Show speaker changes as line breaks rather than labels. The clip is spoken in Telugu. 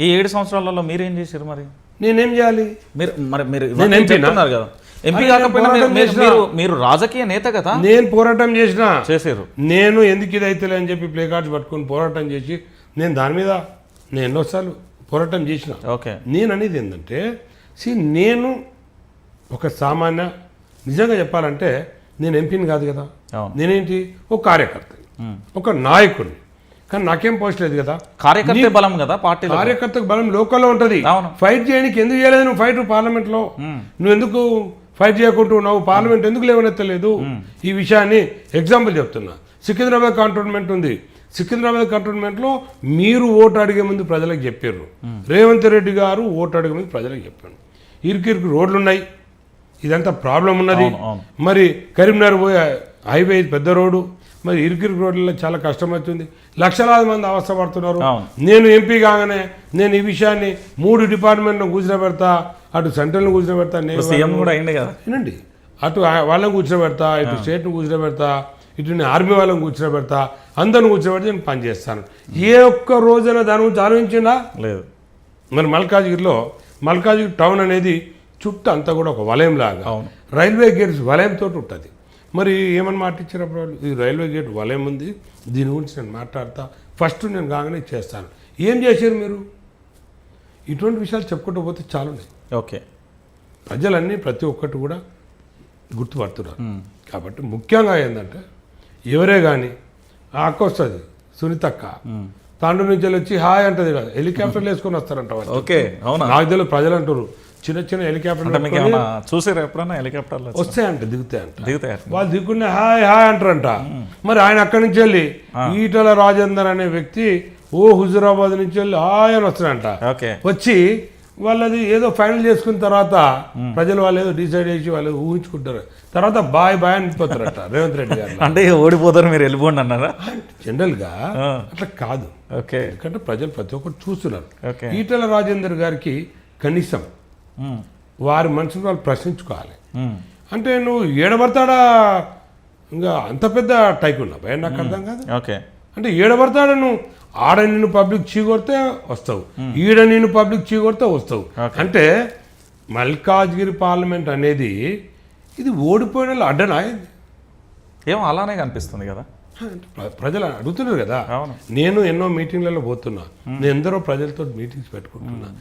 ఈ ఏడు సంవత్సరాలలో మీరేం చేశారు మరి?
నేనేం చేయాలి?
మీరు మరి మీరు? చెప్తున్నారు కదా. ఎంపీ కాకపోయినా మీరు- రాజకీయ నేత కదా?
నేను పోరాటం చేసిన.
చేశారు.
నేను ఎందుకు ఇది అయితే అని చెప్పి ప్లే కార్డ్స్ పట్టుకొని పోరాటం చేసి నేను దాని మీద నేను ఎన్నోసార్లు పోరాటం చేసిన.
ఓకే.
నేను అనేది ఏంటంటే సి నేను ఒక సామాన్య నిజంగా చెప్పాలంటే నేను ఎంపీని కాదు కదా. నేనేంటి? ఒక కార్యకర్త ఒక నాయకుడిని. కానీ నాకేం పోస్ట్ లేదు కదా.
కార్యకర్తే బలం కదా పార్టీలో.
కార్యకర్తకు బలం లోకల్లో ఉంటది. ఫైట్ చేయడానికి ఎందుకు చేయలేదు నువ్వు? ఫైట్ పార్లమెంట్లో నువ్వు ఎందుకు ఫైట్ చేయకుంటూ ఉన్నావు? పార్లమెంట్ ఎందుకు లేవనెత్తలేదు? ఈ విషయాన్ని ఎగ్జాంపుల్ చెప్తున్నా. సికింద్రాబాద్ కంటోన్మెంట్ ఉంది. సికింద్రాబాద్ కంటోన్మెంట్లో మీరు ఓటు అడిగే ముందు ప్రజలకు చెప్పారు. రేవంత్ రెడ్డి గారు ఓటు అడిగే ముందు ప్రజలకు చెప్పారు. ఇరుకిరుకు రోడ్లు ఉన్నాయి ఇదంతా ప్రాబ్లం ఉన్నది. మరి కరీంనగర్ పోయే హైవే పెద్ద రోడ్డు. మరి ఇరుకిరుకు రోడ్లలో చాలా కష్టమవుతుంది లక్షలాది మంది అవస్థ పడుతున్నారు
అవును.
నేను ఎంపీ కాగానే నేను ఈ విషయాన్ని మూడు డిపార్ట్మెంట్ను కూర్చోబెడతా అటు సెంట్రల్ను కూర్చోబెడతా నేను
సీఎం కూడా అయింది కదా.
వినండి అటు వాళ్ళని కూర్చోబెడతా ఇటు స్టేట్ను కూర్చోబెడతా ఇటు నేను ఆర్మీ వాళ్ళని కూర్చోబెడతా అందరిని కూర్చోబెడితే నేను పనిచేస్తాను ఏ ఒక్క రోజైనా దాని గురించి ఆలోచించిందా?
లేదు.
మరి మల్కాజ్గిరిలో మల్కాజ్గిరి టౌన్ అనేది చుట్టూ అంతా కూడా ఒక వలయం లాగా. రైల్వే గేట్స్ వలయంతో ఉంటుంది. మరి ఏమని మాట ఇచ్చారు అప్పుడు వాళ్ళు? ఈ రైల్వే గేట్ వలయం ఉంది దీని గురించి నేను మాట్లాడతా. ఫస్ట్ నేను కాగానే చేస్తాను. ఏం చేశారు మీరు? ఇటువంటి విషయాలు చెప్పుకుంటూ పోతే చాలా ఉన్నాయి
ఓకే.
ప్రజలన్నీ ప్రతి ఒక్కటి కూడా గుర్తుపడుతున్నారు. కాబట్టి ముఖ్యంగా ఏంటంటే ఎవరే కానీ అక్క వస్తుంది సునీతక్క తాండ్రు నుంచి వచ్చి హాయ్ అంటది కదా హెలికాప్టర్లు వేసుకొని వస్తారంట వాళ్ళు.
ఓకే అవునా?
నాకు తెలియదు ప్రజలు అంటారు చిన్న చిన్న
ఏమన్నా చూసారా ఎప్పుడన్నా హెలికాప్టర్లో
వస్తాయంట దిగుతాయంట.
దిగుతాయి
వాళ్ళు దిగుకునే హాయ్ హాయ్ అంటారంట. మరి ఆయన అక్కడి నుంచి వెళ్ళి ఈటల రాజేందర్ అనే వ్యక్తి ఓ హుజురాబాద్ నుంచి వెళ్ళి హాయ్ అని వస్తాడంట
ఓకే.
వచ్చి వాళ్ళది ఏదో ఫైనల్ చేసుకున్న తర్వాత ప్రజలు వాళ్ళు ఏదో డిసైడ్ చేసి వాళ్ళు ఊహించుకుంటారు. తర్వాత బాయ్ బాయ్ అనిపోతారట రేవంత్ రెడ్డి గారు.
అంటే ఓడిపోతారు మీరు వెళ్ళిపోండి అన్నారా?
జనరల్గా. అట్లా కాదు.
ఓకే.
ఎందుకంటే ప్రజలు ప్రతి ఒక్కరు చూస్తున్నారు. ఈటల రాజేందర్ గారికి కనీసం వారి మనసును వాళ్ళు ప్రశ్నించుకోవాలి. అంటే నువ్వు ఏడబడతాడా? ఇంకా అంత పెద్ద టైక్ ఉన్నా భయ నాకు అర్థం కాదు.
ఓకే.
అంటే ఏడబడతాడా నువ్వు? ఆడ నిన్ను పబ్లిక్ చీకొడితే వస్తావు. ఈడ నిన్ను పబ్లిక్ చీకొడితే వస్తావు. అంటే మల్కాజ్గిరి పార్లమెంట్ అనేది ఇది ఓడిపోయిన వాళ్ళు అడ్డనా ఇది?
ఏమో అలానే కనిపిస్తుంది కదా.
ప్రజలు అడుగుతున్నారు కదా. నేను ఎన్నో మీటింగ్లలో పోతున్నా. నేను ఎందరో ప్రజలతో మీటింగ్స్ పెట్టుకుంటున్నా.